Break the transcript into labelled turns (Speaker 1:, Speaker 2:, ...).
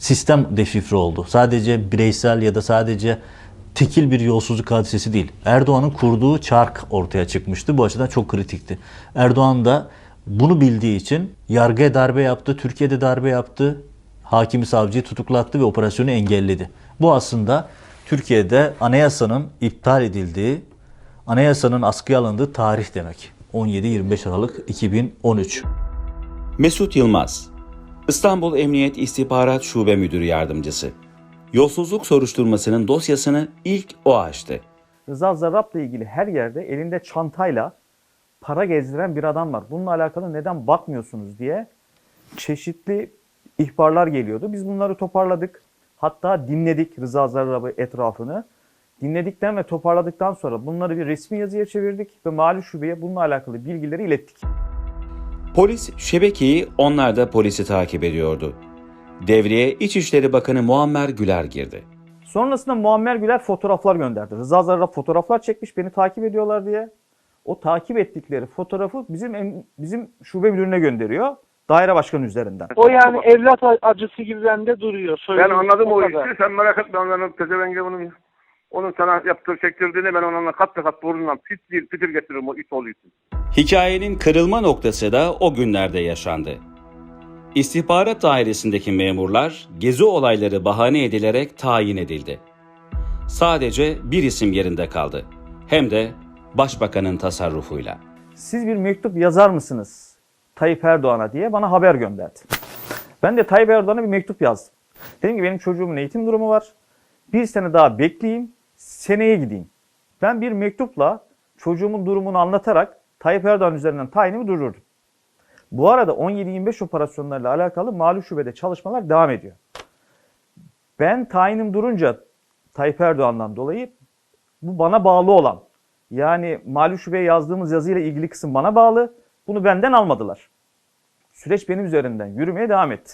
Speaker 1: sistem deşifre oldu. Sadece bireysel ya da sadece tekil bir yolsuzluk hadisesi değil. Erdoğan'ın kurduğu çark ortaya çıkmıştı. Bu açıdan çok kritikti. Erdoğan da bunu bildiği için yargıya darbe yaptı, Türkiye'de darbe yaptı, hakimi savcıyı tutuklattı ve operasyonu engelledi. Bu aslında Türkiye'de anayasanın iptal edildiği, anayasanın askıya alındığı tarih demek. 17-25 Aralık 2013.
Speaker 2: Mesut Yılmaz, İstanbul Emniyet İstihbarat Şube Müdürü Yardımcısı. Yolsuzluk soruşturmasının dosyasını ilk o açtı.
Speaker 3: Rıza Zarrab'la ilgili her yerde elinde çantayla para gezdiren bir adam var. Bununla alakalı neden bakmıyorsunuz diye çeşitli ihbarlar geliyordu. Biz bunları toparladık. Hatta dinledik Rıza Zarrab'ı etrafını. Dinledikten ve toparladıktan sonra bunları bir resmi yazıya çevirdik ve mali şubeye bununla alakalı bilgileri ilettik.
Speaker 2: Polis şebekeyi onlar da polisi takip ediyordu. Devreye İçişleri Bakanı Muammer Güler girdi.
Speaker 3: Sonrasında Muammer Güler fotoğraflar gönderdi. Rıza Zarrab fotoğraflar çekmiş beni takip ediyorlar diye. O takip ettikleri fotoğrafı bizim bizim şube müdürüne gönderiyor. Daire başkanı üzerinden.
Speaker 4: O yani evlat acısı gibi bende duruyor.
Speaker 5: Ben anladım o
Speaker 4: kadar.
Speaker 5: işi. Sen merak etme. Onların pezevenge bunun onun sana yaptır çektirdiğini ben onunla kat be kat burnundan pis bir fitil getiririm o it için.
Speaker 2: Hikayenin kırılma noktası da o günlerde yaşandı. İstihbarat dairesindeki memurlar gezi olayları bahane edilerek tayin edildi. Sadece bir isim yerinde kaldı. Hem de başbakanın tasarrufuyla.
Speaker 3: Siz bir mektup yazar mısınız Tayyip Erdoğan'a diye bana haber gönderdi. Ben de Tayyip Erdoğan'a bir mektup yazdım. Dedim ki benim çocuğumun eğitim durumu var. Bir sene daha bekleyeyim, seneye gideyim. Ben bir mektupla çocuğumun durumunu anlatarak Tayyip Erdoğan üzerinden tayinimi durdurdum. Bu arada 17-25 operasyonlarıyla alakalı mali şubede çalışmalar devam ediyor. Ben tayinim durunca Tayyip Erdoğan'dan dolayı bu bana bağlı olan yani mali şubeye yazdığımız yazıyla ilgili kısım bana bağlı. Bunu benden almadılar. Süreç benim üzerinden yürümeye devam etti.